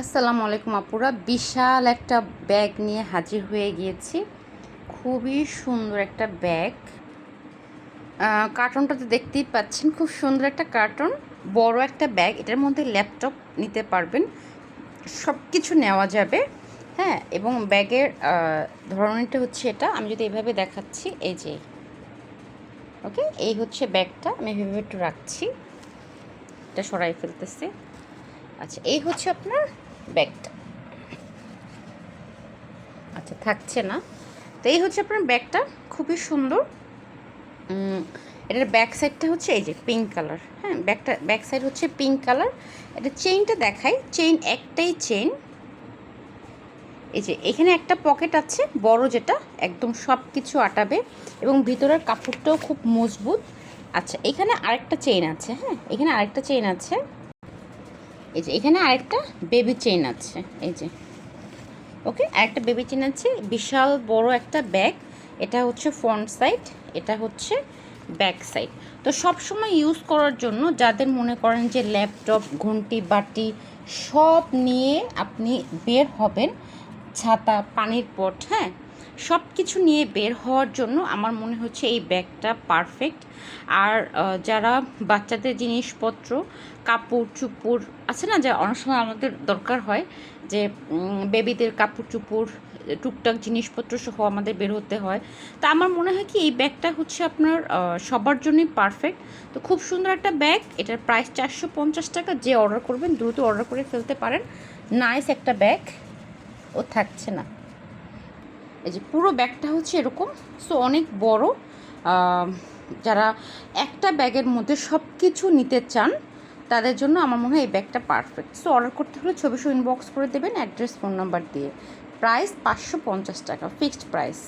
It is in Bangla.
আসসালামু আলাইকুম আপুরা। বিশাল একটা ব্যাগ নিয়ে হাজির হয়ে গিয়েছি। খুবই সুন্দর একটা ব্যাগ। কার্টনটা তো দেখতেই পাচ্ছেন, খুব সুন্দর একটা কার্টন। বড় একটা ব্যাগ, এটার মধ্যে ল্যাপটপ নিতে পারবেন। সব কিছু নেওয়া যাবে হ্যাঁ? এবং ব্যাগের ধরনটা হচ্ছে এটা। আমি যদি এভাবে দেখাচ্ছি, এই যে, ওকে? এই হচ্ছে ব্যাগটা, আমি এভাবে একটু রাখছি। এটা সরাই ফেলতেছি। আচ্ছা এই হচ্ছে আপনার ব্যাগটা আচ্ছা থাকছে না। তো এই হচ্ছে আপনার ব্যাগটা, খুবই সুন্দর। এটার ব্যাক সাইডটা হচ্ছে এই যে পিঙ্ক কালার হ্যাঁ ব্যাকটা ব্যাক সাইড হচ্ছে পিঙ্ক কালার এটা চেইনটা দেখাই। চেইন একটাই চেইন এই যে, এখানে একটা পকেট আছে, বড় যেটা, একদম সব কিছু আটাবে। এবং ভিতরের কাপড়টাও খুব মজবুত। আচ্ছা এখানে আরেকটা চেইন আছে হ্যাঁ এখানে আরেকটা চেইন আছে। এই যে, এখানে আরেকটা বেবি চেইন আছে, এই যে। ওকে আরেকটা বেবি চেইন আছে, বিশাল বড় একটা ব্যাগ এটা হচ্ছে ফ্রন্ট সাইড এটা হচ্ছে ব্যাক সাইড তো সব সময় ইউজ করার জন্য যাদের মনে করেন যে ল্যাপটপ ঘন্টি বাটি সব নিয়ে আপনি বের হবেন, ছাতা, পানির পট হ্যাঁ? সব কিছু নিয়ে বের হওয়ার জন্য আমার মনে হচ্ছে এই ব্যাগটা পারফেক্ট আর যারা বাচ্চাদের জিনিসপত্র, কাপড় চুপড় আছে না যে অনেক সময় আমাদের দরকার হয় যে বেবিদের কাপড় চুপড়, টুকটাক জিনিসপত্র সহ আমাদের বের হতে হয়। তা আমার মনে হয় কি এই ব্যাগটা হচ্ছে আপনার সবার জন্যই পারফেক্ট তো খুব সুন্দর একটা ব্যাগ। এটার প্রাইস চারশো পঞ্চাশ টাকা। যে অর্ডার করবেন দ্রুত অর্ডার করে ফেলতে পারেন। নাইস একটা ব্যাগ। ও থাকছে না। এই যে পুরো ব্যাগটা হচ্ছে এরকম। সো অনেক বড়। যারা একটা ব্যাগের মধ্যে সব কিছু নিতে চান, তাদের জন্য আমার মনে হয় এই ব্যাগটা পারফেক্ট সো অর্ডার করতে হলে ছবি শো ইনবক্স করে দেবেন অ্যাড্রেস ফোন নাম্বার দিয়ে। প্রাইস পাঁচশো পঞ্চাশ টাকা ফিক্সড প্রাইস